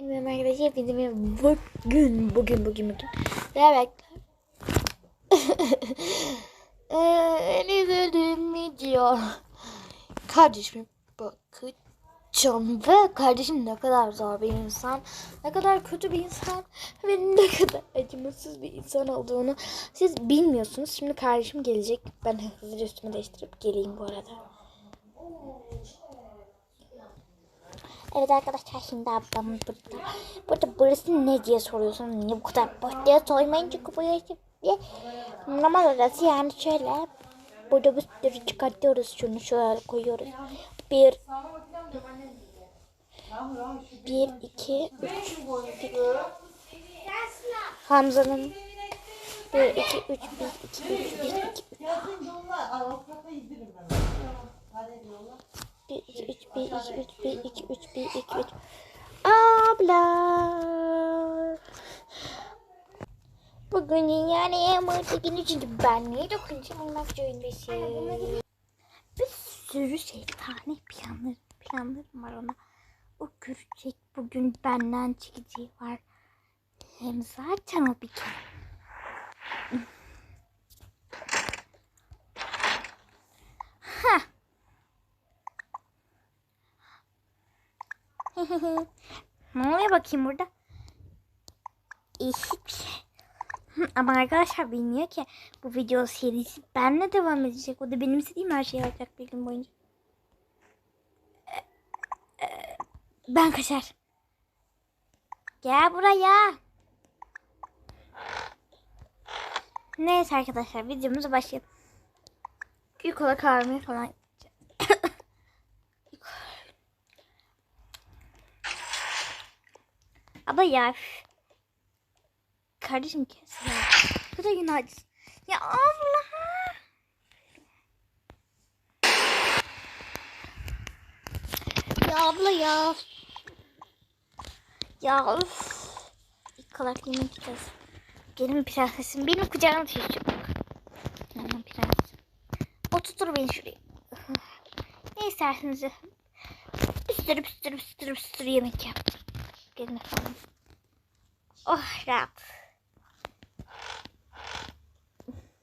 Benim arkadaşlar hepinize bugün bugün bugün bugün. Ee, En izlediğim video. Kardeşime bakacağım. Ve kardeşim ne kadar zor bir insan Ne kadar kötü bir insan Ve ne kadar acımasız bir insan olduğunu Siz bilmiyorsunuz. Şimdi kardeşim gelecek. Ben hızlıca üstümü değiştirip geleyim bu arada Evet arkadaşlar şimdi ablam burada. Burada burası ne diye soruyorsun. Niye bu kadar boş diye sormayın çünkü bu yaşı diye. Normal orası yani şöyle. Burada bir sürü çıkartıyoruz şunu şöyle koyuyoruz. Bir bir, iki, üç. Hamza'nın bir, iki, üç, bir, iki, üç, bir, iki, üç. Bir, iki, üç, bir, iki, üç, bir, iki, üç, bir, iki, üç. Abla. Bugün yani mutlu günü çünkü ben niye dokunacağım olmak zorundasın. Bir sürü şeytani planlarım, planlarım var ona. O görecek bugün benden çekeceği var. Hem zaten o bir kere. Ne oluyor bakayım burada? Hiçbir şey. Ama arkadaşlar bilmiyor ki bu video serisi benimle devam edecek. O da benim istediğim her şeyi yapacak bir gün boyunca. Ben kaçar. Gel buraya. Neyse arkadaşlar videomuza başlayalım. İlk olarak kahvemi falan Abla ya. Kardeşim kes ya. Bu da günaydın. Ya abla. Ya abla ya. Ya üf. İlk olarak yemek yiyeceğiz. Gelin prensesim. Benim kucağıma düşecek. Benim prensesim. Oturtur beni şuraya. Ne isterseniz. Bir sürü bir sürü bir sürü bir sürü yemek yaptım. Gelin. Oh rahat.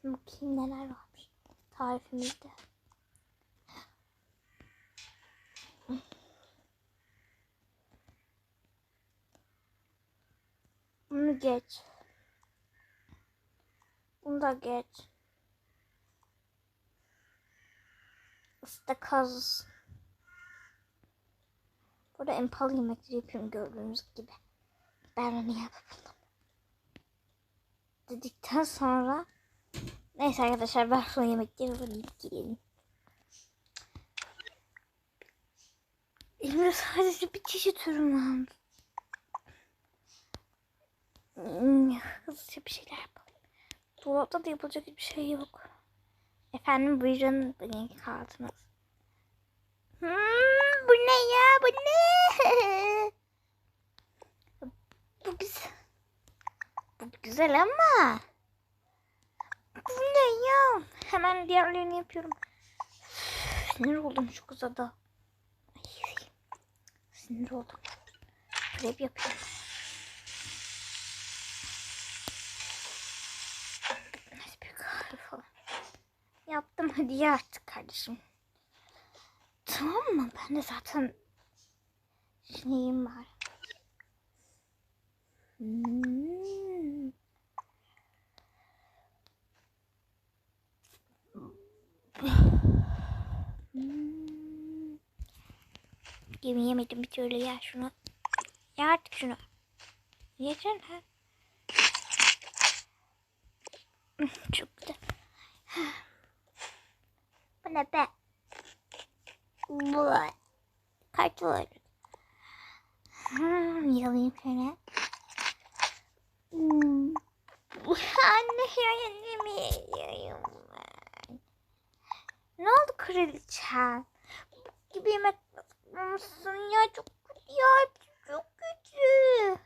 Bakayım neler varmış tarifimizde. Bunu geç. Bunu da geç. Istakoz. Burada empal yemekleri yapıyorum gördüğünüz gibi. Ben onu yapmadım. Dedikten sonra neyse arkadaşlar ben son yemekleri hazırlayıp girelim. Elimde sadece bir çeşit ürün var. Hmm, Hızlıca bir şeyler yapalım. Dolapta da yapılacak hiçbir şey yok. Efendim buyurun bugünkü kahvaltınız. Hmm, bu ne ya bu ne? bu güzel. Bu güzel ama. Bu ne ya? Hemen diğerlerini yapıyorum. Sinir oldum çok uzadı. Ay, sinir oldum. Krep yapıyorum. Yaptım hadi ye artık kardeşim. Tamam mı? Ben de zaten şeyim var. Hmm. Hmm. Yemin yemedim bir türlü ya şunu. Ya artık şunu. Yiyeceksin ha. Çok güzel. Bu ne be? Var? Hmm, yalayayım şöyle. Hmm. Anne ya yemiyorum ben. Ne oldu kraliçem? Gibi yemek yapmamışsın ya çok kötü ya çok kötü.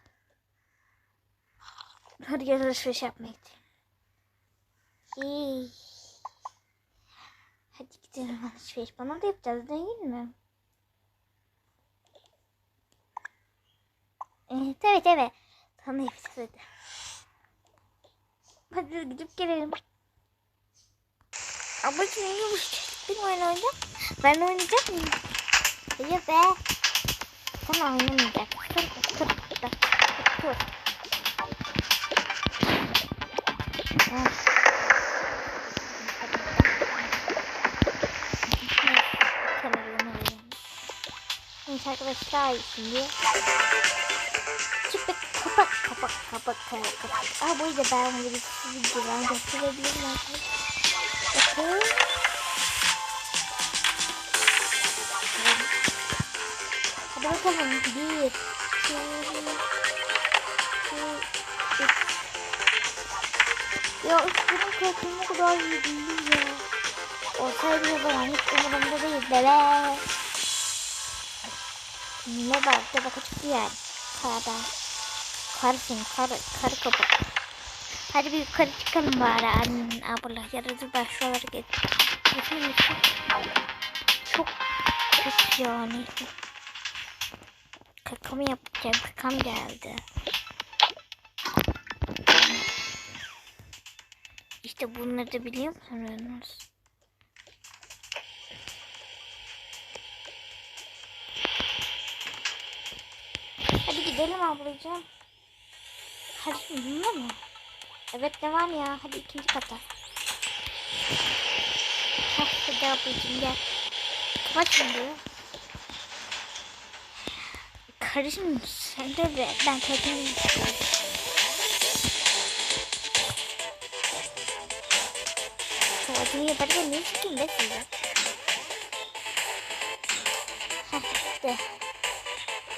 Hadi gel alışveriş yapmaya gidelim. İyi. Gidelim alışveriş. Bana da yapacağız değil mi? Ee, tabii tabii. Sana yapacağız hadi. Hadi gidip gelelim. Ablacığım ne yapacağız? Ben oynayacağım. Ben oynayacak mıyım? Hayır be. Sen oynamayacaksın. Otur. Otur. Otur. Ah. Kameramı Evet arkadaşlar şimdi Çık be kapat kapat kapat kapat kapat. Aa bu yüzden ben bunu bir videodan gösterebilirim arkadaşlar. Bakın. Hadi bakalım. Bir, iki, üç, üç. Ya üstünün kıyafetim o kadar iyi değil ya. Olsaydı ya bana hiç umurumda değil bebe. Ne var? De bak açık yani. Karada. Karısın karı, karı kapak. Hadi bir yukarı çıkalım abla. Yaradı ben şuraları geç. Geçmem için. Çok kötü yani. Kakamı yapacağım. Kakam geldi. İşte bunları da biliyor musunuz? Gidelim ablacığım. Kardeşim bunda mı? Evet ne var ya? Hadi ikinci kata. Hadi ablacığım gel. Kapat şimdi. Kardeşim sen de ve ben kendim. Tuvaletini yaparken ne sikeyim be size? İşte.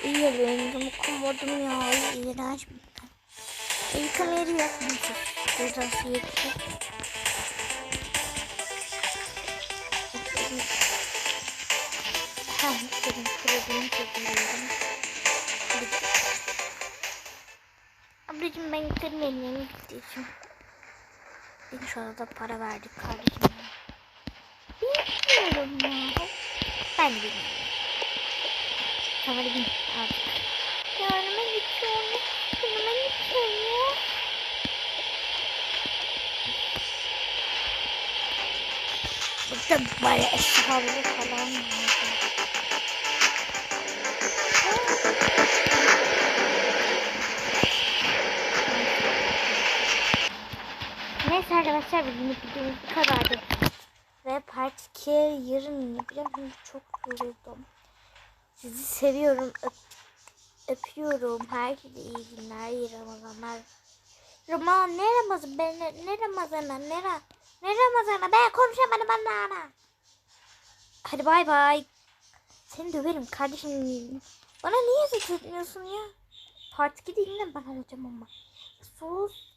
İyi benim kumodum ya. İğrenç bir İyi kamera yapmışız. Buradan sürekli. Ha, dedim kırıldım çekiyorum. Ablacığım ben gittiği için. Bir şu para verdik kardeşim. Bilmiyorum ya. Ben bilmiyorum. Hadi bin artık. Yanıma gidiyorum. Yanıma gidiyorum. Burada böyle eşyaları falan var. Neyse arkadaşlar bugünlük videomuz bu kadardı. Ve part 2 yarın yapacağım. Çünkü çok yoruldum. Sizi seviyorum. Öp, öpüyorum. Herkese iyi günler, iyi Ramazanlar. Ramazan ne Ramazan? Ben ne, ne Ramazan'a? Ne, ne Ramazan'a? Ben konuşamadım bana. Hadi bay bay. Seni döverim kardeşim. Bana niye zıt etmiyorsun ya? Part 2 değil mi ben alacağım ama. Sus.